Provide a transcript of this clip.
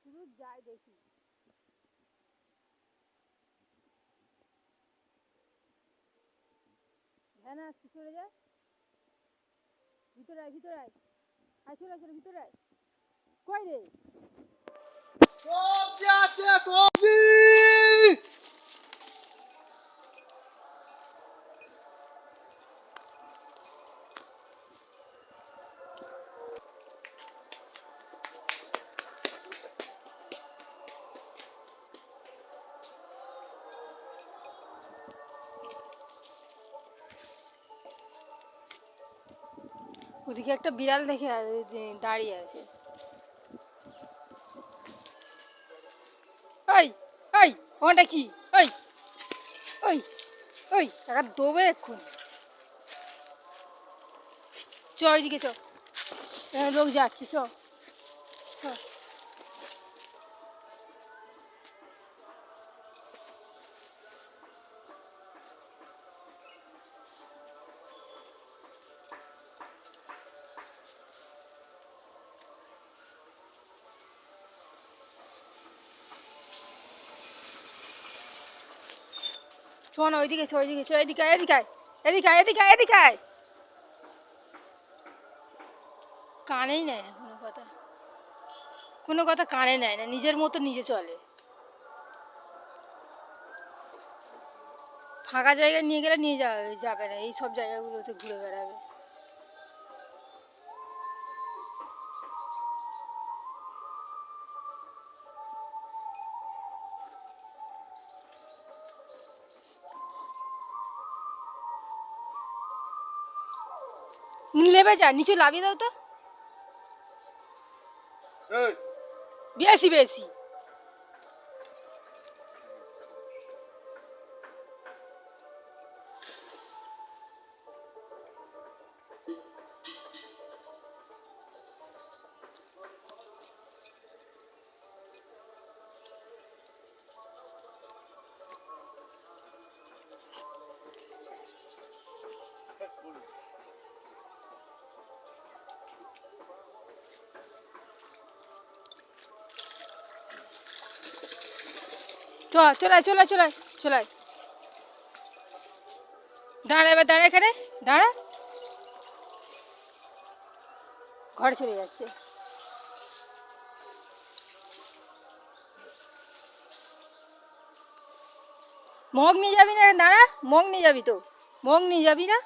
শুধু যায় দেখি। হ্যাঁ না আসছি চলে যায় ভিতরে আয় ভিতরে আয়। আয়, চলে চলে ভিতরে আয়। কই রে? সবজি আছে ওদিকে একটা বিড়াল দেখে দাঁড়িয়ে আছে। ওই ওই, ওটা কি? ওই ওই ওই টাকা দোবে এক্ষুন। চ, ওইদিকে চ। লোক যাচ্ছে চ। শোন, ওইদিকে চ ওইদিকে ছো এদিকে এদিকে এদিকে এদিকে এদিকে। কানেই নেয় না, কোনো কথা। কোনো কথা কানে নেয় না, নিজের মতো নিজে চলে। ফাঁকা জায়গায় নিয়ে গেলে নিয়ে যাবে যাবে না, এই সব জায়গাগুলোতে ঘুরে বেড়াবে। নেবে যা নিচু লাভিয়ে দাও তো। বেশি বেশি। চ চলাই চলাই চলাই চলাই দাঁড়া, এবার দাঁড়া এখানে, দাঁড়া। ঘরে চলে যাচ্ছে। মগ নিয়ে যাবি না দাঁড়া, মগ নিয়ে যাবি তো। মগ নিয়ে যাবি না?